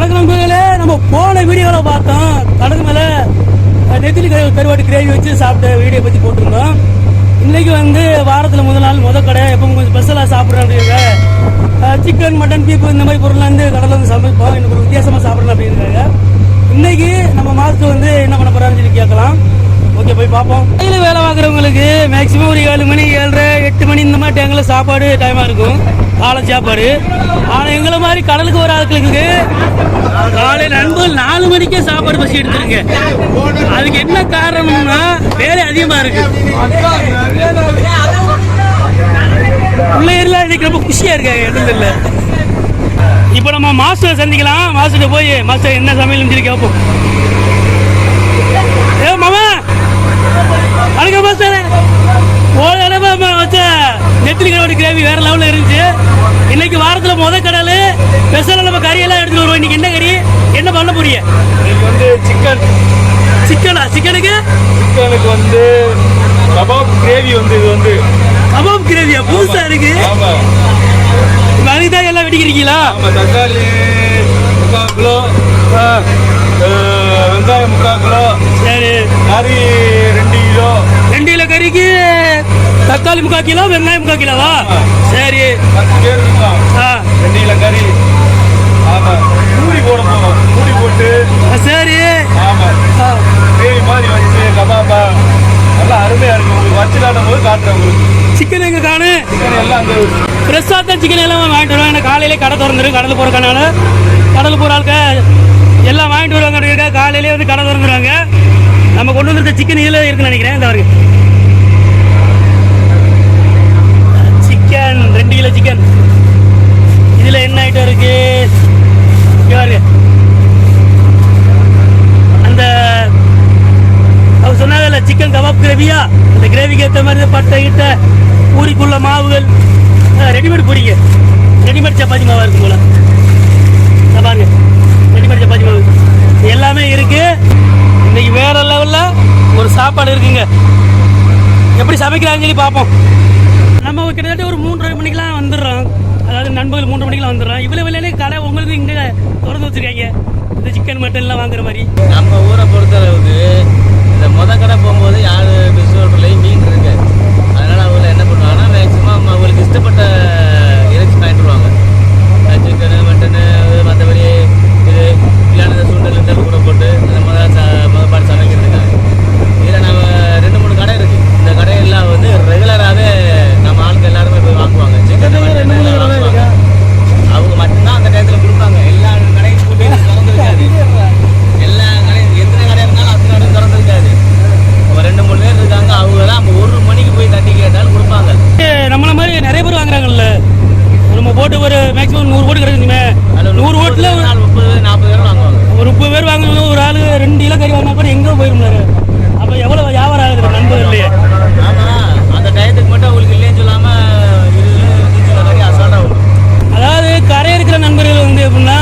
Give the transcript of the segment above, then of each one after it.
வணக்கம் நண்பர்களே நம்ம போன வீடியோவில் பார்த்தோம். கடல் மேலே நெத்திலி கறி கருவாட்டு கிரேவி வச்சு சாப்பிட்ட வீடியோ பற்றி போட்டிருந்தோம். இன்றைக்கி வந்து வாரத்தில் முதல் நாள் முத கடை. எப்பவும் கொஞ்சம் ஸ்பெஷலாக சாப்பிட்றேன் சிக்கன் மட்டன் பீப்பு இந்த மாதிரி பொருள்லாம் வந்து கடலில் வந்து சமைப்போம். எனக்கு ஒரு வித்தியாசமாக சாப்பிட்றேன் அப்படிங்கிறாங்க இன்னைக்கு நம்ம மாதத்துக்கு வந்து என்ன பண்ண போறாருன்னு சொல்லி கேட்கலாம். ஓகே போய் பார்ப்போம். கையில் வேலை பார்க்குறவங்களுக்கு மேக்ஸிமம் ஒரு ஏழு மணி ஏழரை எட்டு மணி டைமில் சாப்பாடு டைமாக இருக்கும். காலை சாப்பாடு. ஆனால் எங்களை மாதிரி கடலுக்கு வர ஆட்களுக்கு காலை நண்பர்கள் நாலு மணிக்கே சாப்பாடு பசி எடுத்துருங்க அதுக்கு என்ன காரணம்னா வேலை அதிகமாக இருக்கு. பிள்ளைகள்லாம் இன்னைக்கு ரொம்ப குஷியாக இருக்காங்க இடத்துல இப்போ நம்ம மாஸ்டர் சந்திக்கலாம். மாஸ்டர் போய் மாஸ்டர் என்ன சமையல்னு கேட்போம் ஏ மாமா வணக்கம் மாஸ்டர் ஒரு இடமா வச்ச நெத்திலி கருவாடு கிரேவி வேற லெவலில் இருந்துச்சு இன்னைக்கு வாரத்தில் முத கடல் ஸ்பெஷலாக நம்ம கறியெல்லாம் எடுத்துட்டு வருவோம் இன்னைக்கு என்ன கறி என்ன பண்ண போறீங்க இன்னைக்கு வந்து சிக்கன் சிக்கனா சிக்கனுக்கு சிக்கனுக்கு வந்து கபாப் கிரேவி வந்து இது வந்து. கபாப் கிரேவியா புதுசா இருக்கு. அதுக்கு தான் எல்லாம் வெடிக்கிறீங்களா? தக்காளி முக்கால் கிலோ வெங்காயம் முக்கால் கிலோ சரி. கறி ரெண்டு கிலோ. ரெண்டு கிலோ கறிக்கு தக்காளி முக்கால் கிலோ வெங்காயம் முக்கால் கிலோவா? சரி. பத்து பேர் ரெண்டு கிலோ கறி. ஆமா. பூரி போட போறோம் பூரி போட்டு சரி. ஆமா. ஆ. கிரேவி மாதிரி வச்சு கபாபா. நல்லா அருமையா இருக்கு. உங்களுக்கு வச்சு காட்டும் போது காட்டுறேன் உங்களுக்கு. சிக்கன் எங்க காணு? சிக்கன் எல்லாம் அந்த ஃப்ரெஷ்ஷாக தான் சிக்கன் எல்லாம் வாங்கிட்டு வருவாங்க. ஏன்னா காலையிலே கடை திறந்துரும். கடல் போகிறக்கனால கடல் போகிற ஆளுக்க எல்லாம் வாங்கிட்டு வருவாங்க. காலையிலே வந்து கடை திறந்துருவாங்க. நம்ம கொண்டு வந்திருக்க சிக்கன் இதில் இருக்குன்னு நினைக்கிறேன். இந்த வரைக்கும் சிக்கன் ரெண்டு கிலோ சிக்கன். இதில் என்ன ஐட்டம் இருக்கு? யாரு? அந்த அவர் சொன்னாங்கல்ல சிக்கன் கபாப் கிரேவியா? அந்த கிரேவிக்கு ஏற்ற மாதிரி பட்டை கிட்ட பூரிக்குள்ள மாவுகள் ரெடிமேட் பூரிங்க ரெடிமேட் சப்பாத்தி மாவா இருக்கும் போல. பாருங்க. ரெடிமேட் சப்பாத்தி மாவு. எல்லாமே இருக்கு. இன்னைக்கு வேற லெவலில் ஒரு சாப்பாடு இருக்குங்க. எப்படி சமைக்கிறாங்கன்னு சொல்லி பார்ப்போம். நம்ம கிட்டத்தட்ட ஒரு மூன்றரை மணிக்கெல்லாம் வந்துடுறோம். வந்து நண்பர்கள் மூன்று மணிக்கெல்லாம் வந்துடுறோம் இவ்வளவு விலையிலே கடை உங்களுக்கு இங்கே திறந்து வச்சிருக்காங்க. இந்த சிக்கன் மட்டன்லாம் வாங்குற மாதிரி. நம்ம ஊரை பொறுத்தளவுக்கு இந்த மொத கடை போகும்போது யார் பிஸ்கோட்லையும் மீன் இருக்கு அதனால அவங்க என்ன பண்ணுவாங்கன்னா மேக்ஸிமம் அவங்களுக்கு இஷ்டப்பட்ட இறைச்சி வாங்கிட்டு வருவாங்க. சிக்கனு மட்டனு மற்றபடி இது இல்லாத சுண்டல் கிண்டல் கூட போட்டு அந்த ச- முத பாட்டு சமைக்கிறதுக்காக இதில் நம்ம ரெண்டு மூணு கடை இருக்கு இந்த கடையெல்லாம் வந்து ரெகுலராகவே நம்ம ஆளுங்க எல்லாருமே போய் வாங்குவாங்க சிக்கன் மட்டன் எல்லாம் வாங்குவாங்க அவங்க மட்டும்தான் அந்த டயத்தில் கொடுப்பாங்க எல்லா கடையும் போட்டு திறந்துருக்காது எல்லா கடையும் எத்தனை கடை இருந்தாலும் அத்தனை கடையும் திறந்துருக்காது ஒரு ரெண்டு மூணு பேர் இருக்காங்க அவங்க தான் நம்ம ஒரு மணிக்கு போய் தட்டி கேட்டாலும் கொடுப்பாங்க நம்மள மாதிரி நிறைய பேர் வாங்குறாங்கல்ல நம்ம போட்டு ஒரு மேக்ஸிமம் நூறு ஓட்டு கிடைக்குமே அதில் நூறு ஓட்டுல ஒரு நாள் முப்பது பேர் நாற்பது பேர் வாங்குவாங்க ஒரு முப்பது பேர் வாங்குறது ஒரு ஆளு ரெண்டு கிலோ கறி வாங்கினா கூட எங்கே போயிருந்தாரு அப்போ எவ்வளோ வியாபாரம் ஆகுது? நண்பர் இல்லையே. அந்த டயத்துக்கு மட்டும் அவங்களுக்கு இல்லைன்னு சொல்லாமல் வரும் அதாவது கரை இருக்கிற நண்பர்கள் வந்து எப்படின்னா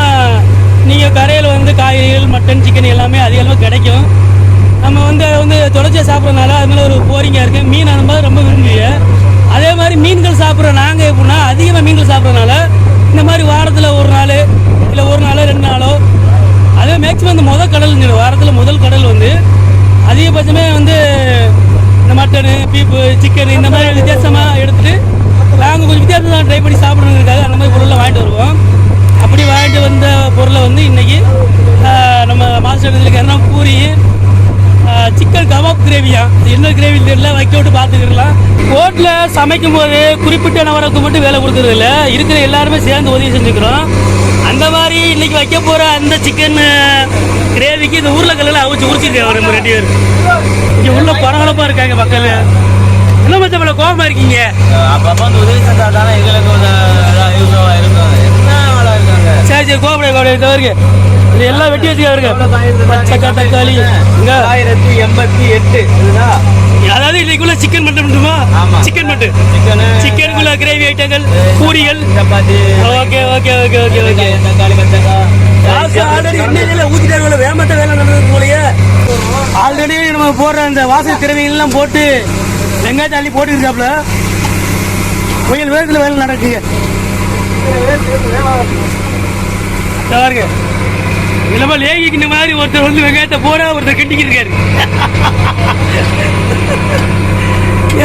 நீங்கள் கரையில் வந்து காய்கறிகள் மட்டன் சிக்கன் எல்லாமே அதிகமாக கிடைக்கும். நம்ம வந்து அதை வந்து தொடர்ச்சியாக சாப்பிட்றதுனால அது மேலே ஒரு போரிங்காக இருக்குது மீன் அந்த ரொம்ப விரும்புவீங்க அதே மாதிரி மீன்கள் சாப்பிட்ற நாங்கள் எப்படின்னா அதிகமாக மீன்கள் சாப்பிட்றதுனால இந்த மாதிரி வாரத்தில் ஒரு நாள் இல்லை ஒரு நாளோ ரெண்டு நாளோ அதே மேக்ஸிமம் இந்த முதல் கடல் வாரத்தில் முதல் கடல் வந்து அதிகபட்சமே வந்து இந்த மட்டனு பீப்பு சிக்கன் இந்த மாதிரி வித்தியாசமாக எடுத்துகிட்டு நாங்கள் கொஞ்சம் வித்தியாசமாக ட்ரை பண்ணி சாப்பிடணுங்கிறதுக்காக அந்த மாதிரி பொருளை வாங்கிட்டு வருவோம். அப்படி வாங்கிட்டு வந்த பொருளை வந்து இன்றைக்கி நம்ம மாஸ்டர் என்ன பூரி சிக்கன் கபாப் கிரேவியா என்ன கிரேவி தெரியல வைக்க விட்டு பார்த்துக்கிடலாம். ஹோட்டலில் சமைக்கும் போது குறிப்பிட்ட நபருக்கு மட்டும் வேலை கொடுக்கறது இருக்கிற எல்லாருமே சேர்ந்து உதவி செஞ்சுக்கிறோம். அந்த மாதிரி இன்னைக்கு வைக்க போகிற அந்த சிக்கன் கிரேவிக்கு இந்த உருளைக்கல்லில் அவிச்சு உரிச்சிருக்காங்க நம்ம ரெண்டு பேர் இங்கே உள்ள பரபரப்பாக இருக்காங்க மக்கள். என்ன மச்சம் இவ்வளோ கோபமாக இருக்கீங்க? அப்பப்போ அந்த உதவி செஞ்சால் தானே எங்களுக்கு ஆளாக இருக்காங்க? சரி சரி கோபப்பட கோபப்பட இது இருக்கு. இது எல்லாம் வெட்டி வச்சுக்க பச்சைக்காய் தக்காளி ஆயிரத்தி எண்பத்தி எட்டு இதுதான் அதாவது இன்னைக்குள்ள சிக்கன் மட்டும் மட்டுமா ஆமா. சிக்கன் மட்டும் சிக்கனு சிக்கனுக்குள்ள கிரேவி ஐட்டங்கள் பூரிகள். Chapati. Okay okay okay okay okay. தக்காளி ஊத்திட்டாங்க வேமத்த வேலை நடந்தது போலயே. ஆல்ரெடி நம்ம போடுற அந்த வாசல் திறமைகள் போட்டு வெங்காயத்தை அள்ளி போட்டுருக்காப்ல புயல் வேகத்தில் வேலை நடக்குங்க பாருங்க இல்லப்பா லேகிக்கு இந்த மாதிரி ஒருத்தர் வந்து வெங்காயத்தை போட ஒருத்தர் கட்டிக்கிட்டு இருக்காரு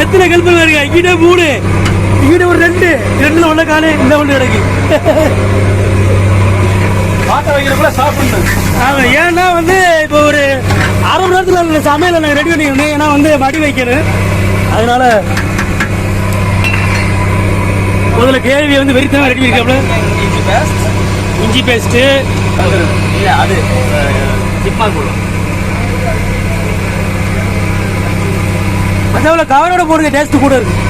எத்தனை கல்பல் வருங்க இங்கிட்ட மூணு. இங்கிட்ட ஒரு ரெண்டு. ரெண்டுல ஒண்ணு காணு இந்த ஒண்ணு கிடக்கு. பாட்டை வைக்கிறப்ப சாப்பிடணும். ஆமா ஏன்னா வந்து இப்போ ஒரு அரை மணி நேரத்துல சமையலை நாங்கள் ரெடி பண்ணிக்கணும் ஏன்னா வந்து மடி வைக்கணும். அதனால முதல்ல கேள்வி வந்து வெறித்தனம் ரெடி பேஸ்ட் இஞ்சி பேஸ்ட்டு இல்லை அது போடும் மற்றவங்கள கவரோட போடுங்க டேஸ்ட் கூட இருக்கு.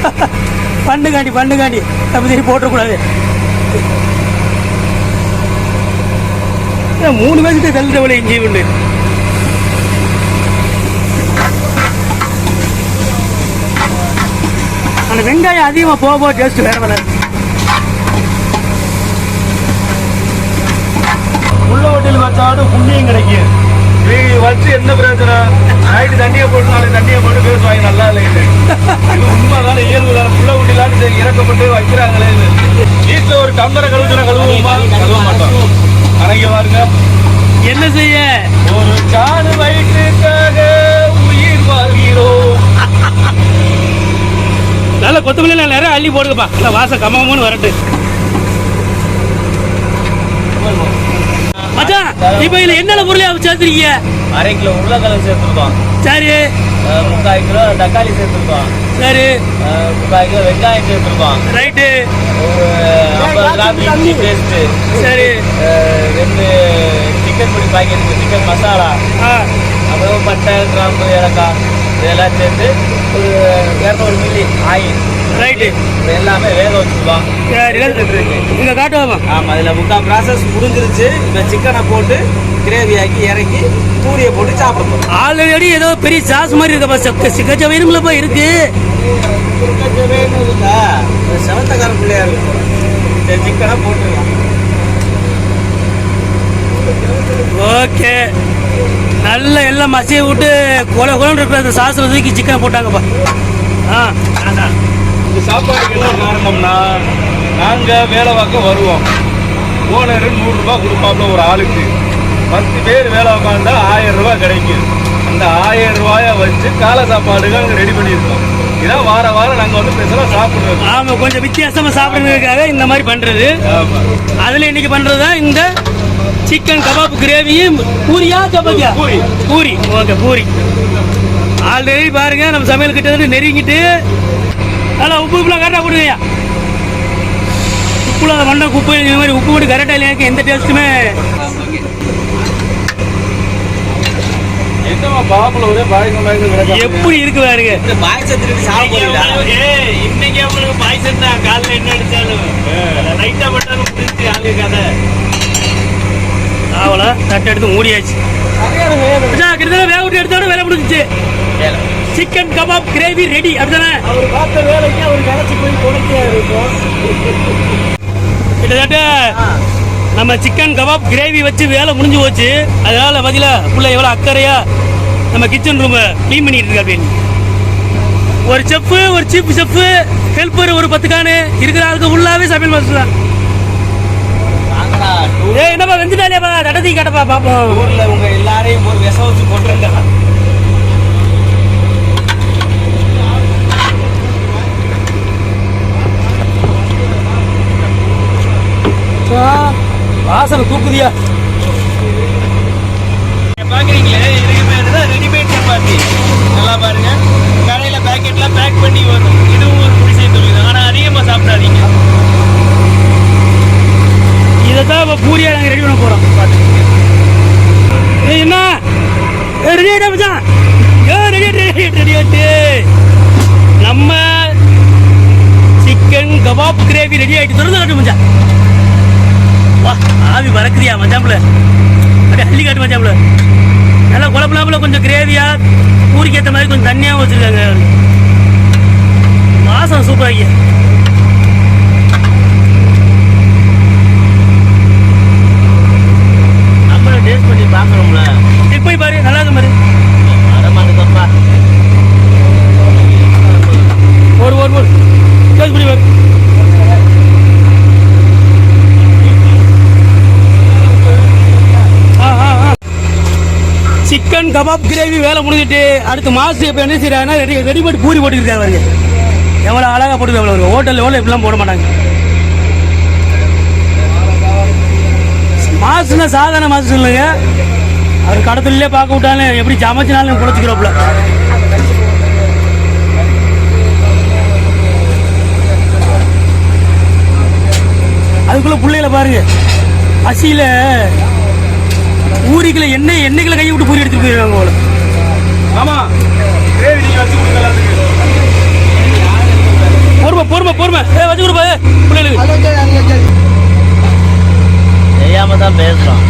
பண்டு காண்டி பண்டு காண்டி தப்பு சரி போட்டக்கூடாது ஏன் மூணு பேருக்கு தள்ளிட்டவளை இஞ்சி உண்டு. அந்த வெங்காயம் அதிகமாக போக போக டேஸ்ட் வேற வேற உள்ள வச்சாலும் புண்ணியம் கிடைக்கும். நீ வச்சு என்ன பிரச்சனை நைட்டு தண்ணியை போட்டு நாளைக்கு தண்ணியை போட்டு பேசுவாங்க நல்லா இல்லைன்னு இது. உண்மைதானே? இயல்பு தானே? புள்ள குட்டிலான்னு இறக்கப்பட்டு வைக்கிறாங்களே. வீட்டுல ஒரு டம்பரை கழுவுச்சுனா கழுவுமா கழுவ மாட்டோம். அணைக்க பாருங்க. என்ன செய்ய? ஒரு சாணு வயிற்றுக்காக உயிர் வாழ்கிறோம். நல்ல கொத்தமல்லி நிறைய அள்ளி போடுங்கப்பா. இல்லை வாசம் கம்மன்னு வரட்டு மச்சான் இப்போ இதில் என்னென்ன பொருளை சேர்த்துருக்கீங்க? அரை கிலோ உருளைக்கிழங்கு சேர்த்துருக்கோம். சரி. முக்கால் கிலோ தக்காளி சேர்த்துருக்கோம். சரி. முக்கால் கிலோ வெங்காயம் சேர்த்துருக்கோம். ரைட்டு. ஒரு ஐம்பது கிராம் இஞ்சி பேஸ்ட்டு சரி. ரெண்டு சிக்கன் பொடி பாக்கெட் சிக்கன் மசாலா ஆ. அப்புறம் பட்டை கிராம்பு ஏலக்காய் இதெல்லாம் சேர்த்து ஒரு இரநூறு மில்லி ஆயில். ரைட்டு எல்லாமே வேக வச்சுருக்கோம். சரி இங்கே காட்டுவாமா? ஆமாம் அதில் முக்கால் ப்ராசஸ் முடிஞ்சிருச்சு. இப்போ சிக்கனை போட்டு கிரேவி ஆக்கி இறக்கி பூரியை போட்டு சாப்பிட போகிறோம் ஆல்ரெடி ஏதோ பெரிய சாஸ் மாதிரி இருக்கப்பா சக்க சிக்கச்ச இருக்கு. வேணும் இருக்கா செவத்தக்கார பிள்ளையா இருக்கும் சரி சிக்கனை போட்டுருலாம் ஓகே நல்ல எல்லாம் மசிய விட்டு கொலை கொலன்னு இருக்கிற அந்த சாஸ் தூக்கி சிக்கனை போட்டாங்கப்பா. ஆ இந்த சாப்பாடுக்கு என்ன காரணம்னா நாங்க வேலை பார்க்க வருவோம். ஓனர் நூறு ரூபாய் கொடுப்பாப்ல ஒரு ஆளுக்கு. பத்து பேர் வேலை உட்காந்தா ஆயிரம் ரூபாய் கிடைக்கும். அந்த ஆயிரம் ரூபாய வச்சு காலை சாப்பாடுக்கு அங்கே ரெடி பண்ணியிருக்கோம். இதான் வார வாரம் நாங்கள் வந்து ஸ்பெஷலாக சாப்பிடுறது ஆமா கொஞ்சம் வித்தியாசமா சாப்பிடுறதுக்காக இந்த மாதிரி பண்றது. ஆமா. அதுல இன்னைக்கு பண்றது தான் இந்த சிக்கன் கபாப் கிரேவியும் பூரியா சப்பாத்தியா? பூரி. பூரி. ஓகே பூரி. ஆல்ரெடி பாருங்க நம்ம சமையல் கிட்ட நெருங்கிட்டு நல்லா உப்பு உப்புலாம் கரெக்டாக போடுங்கய்யா உப்புல மண்ணை உப்பு இந்த மாதிரி உப்பு போட்டு கரெக்டாக இல்லையா? எந்த டேஸ்ட்டுமே எப்படி இருக்கு பாருங்க. இன்னைக்கு உங்களுக்கு பாய்சன் தான். காலைல என்ன அடிச்சாலும். லைட்டா மட்டும் முடிஞ்சு ஆளு கதை. அவ்வளோ தட்டை எடுத்து மூடியாச்சு. கிட்டத்தட்ட வேக விட்டு எடுத்தோட வேலை முடிஞ்சிச்சு. வேலை. Chicken kebab gravy ready. அப்படிதானே? அவர் பார்த்த வேலைக்கு அவர் போய் கிட்டத்தட்ட நம்ம சிக்கன் கபாப் கிரேவி வச்சு வேலை முடிஞ்சு போச்சு. அதனால பதில புள்ள எவ்வளோ அக்கறையா நம்ம கிச்சன் ரூமை க்ளீன் பண்ணிட்டு இருக்கு அப்படின்னு ஒரு செஃப்பு ஒரு சீஃப் செஃப்பு ஹெல்ப்பர் ஒரு பத்து கானு இருக்கிற ஆளுக்கு ஃபுல்லாவே சமையல் மாஸ்டர் தான் என்னப்பா வெந்துட்டாலேப்பா தடத்தி கட்டப்பா பாப்போம். ஊர்ல உங்க எல்லாரையும் ஒரு விஷம் வச்சு கொண்டுருங்க. வாசனை தூக்குதியா. பாக்குறீங்களே இதுக்கு பேர் தான் ரெடிமேட் சப்பாத்தி. நல்லா பாருங்க. கடையில பேக்கெட்ல பேக் பண்ணி வரும். இதுவும் ஒரு குடிசை தொழில் ஆனா அதிகமா சாப்பிடாதீங்க. இதை தான் இப்போ பூரியா நாங்கள் ரெடி பண்ண போகிறோம் ஏய் என்ன? ரெடி ஆகிட்டா மச்சான்? ஏ ரெடி ரெடி ரெடி ஆட்டு நம்ம சிக்கன் கபாப் கிரேவி ரெடி ஆகிட்டு திறந்து காட்டு மச்சான். ஆவி பறக்குதியா மச்சாம்புல அப்படியே அள்ளி காட்டு மச்சாம்புல நல்லா குழப்பலாப்புல கொஞ்சம் கிரேவியா பூரிக்கு ஏற்ற மாதிரி கொஞ்சம் தண்ணியாகவும் வச்சுருக்காங்க. வாசம் சூப்பராக அப்புறம் டேஸ்ட் பண்ணி பாக்குறோம்ல செக் பண்ணி பாரு நல்லா இருக்கு பாரு வரமாட்டுக்கப்பா ஒரு ஒரு ஒரு டேஸ்ட் பண்ணி பாரு சிக்கன் கபாப் கிரேவி வேலை முடிஞ்சிட்டு அடுத்த மாசம் இப்போ என்ன செய்யறாங்கன்னா ரெடி ரெடிமேட் பூரி போட்டுருக்காரு பாருங்க. எவ்வளோ அழகாக போட்டு எவ்வளோ ஹோட்டலில் எவ்வளோ இப்படிலாம் போட மாட்டாங்க. மாசுனா சாதாரண மாசு இல்லைங்க. அவர் கடத்துலே பார்க்க விட்டாலும் எப்படி சமைச்சினாலும் குறைச்சிக்கிறோம்ல அதுக்குள்ள பிள்ளைகளை பாருங்க. பசியில் ஊரிக்குள்ள எண்ணெய் எண்ணெய்களை கை விட்டு பூரி எடுத்துட்டு போயிருக்காங்க போல. ஆமா. கிரேவி நீங்க வச்சு கொடுக்கலாம் எல்லாத்துக்கும் பொறுமை பொறுமை பொறுமை ஏ வச்சு கொடுப்பா ஏ, பிள்ளைகளுக்கு தெரியாம தான் பேசுறோம்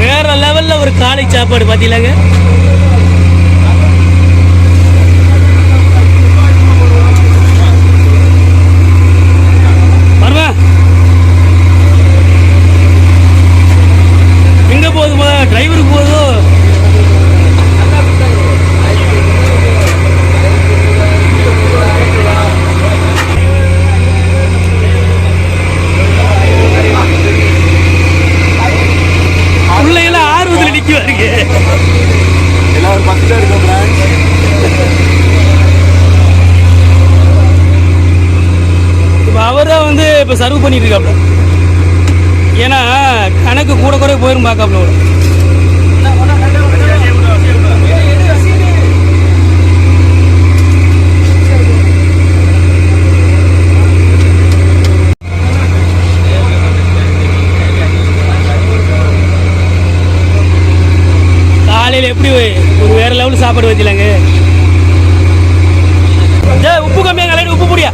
வேற லெவல்ல ஒரு காலை சாப்பாடு பாத்தீங்களாங்க வருமா எங்க போகுது டிரைவருக்கு போகுதோ பிள்ளைகளாம் ஆர்வத்தில் நிற்குவாருங்க எல்லாம் ஒரு இப்போ அவர் வந்து இப்போ சர்வ் பண்ணிட்டு இருக்காப்ல. ஏன்னா கணக்கு கூட குறைய போயிரும் பார்க்காப்ல ஒரு காலையில் எப்படி ஒரு வேற லெவல் சாப்பாடு வச்சிலாங்க உப்பு கம்மியாக கலையில உப்பு பொடியா?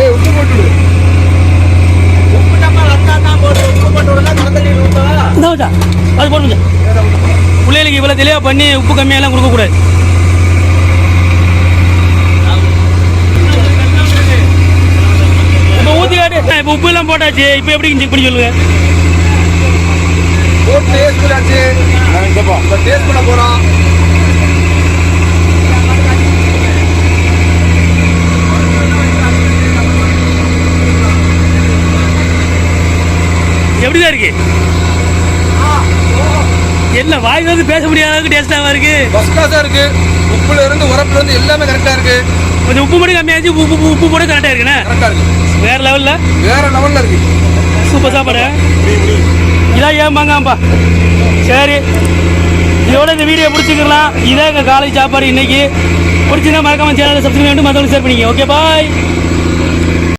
ஏய் உப்பு போட்டுடு உப்பு போட்டு உப்பு போட்டு விடலாம் கடத்தல் நீர் ஊற்றவா இந்த வச்சா அது போடுங்க. பிள்ளைகளுக்கு இவ்வளோ தெளிவாக பண்ணி உப்பு கம்மியாலாம் கொடுக்கக்கூடாது இப்போ ஊற்றி காட்டு. இப்போ உப்பு எல்லாம் போட்டாச்சு. இப்போ எப்படி செக் பண்ணி சொல்லுங்க? போட்டு டேஸ்ட் பண்ண எப்படிதான் இருக்கு? என்ன வாய் வந்து பேச முடியாத அளவுக்கு டேஸ்டாக இருக்கு. ஃபர்ஸ்ட் கிளாஸா இருக்கு. உப்புல இருந்து உரப்புல இருந்து எல்லாமே கரெக்டா இருக்கு. கொஞ்சம் உப்பு மட்டும் கம்மியாச்சு உப்பு உப்பு உப்பு போட கரெக்டாக இருக்குண்ணே கரெக்டா இருக்கு. வேற லெவலில் வேற லெவல்ல இருக்கு. சூப்பர் சாப்பாடு. இதான் ஏமாங்கப்பா சரி. இதோட இந்த வீடியோ பிடிச்சிக்கலாம் இதான் எங்கள் காலேஜ் சாப்பாடு இன்னைக்கு. பிடிச்சிருந்தா மறக்காம சேனலை சப்ஸ்கிரைப் பண்ணிட்டு மற்றவங்களுக்கு ஷேர் பண்ணிக்க ஓகே பாய்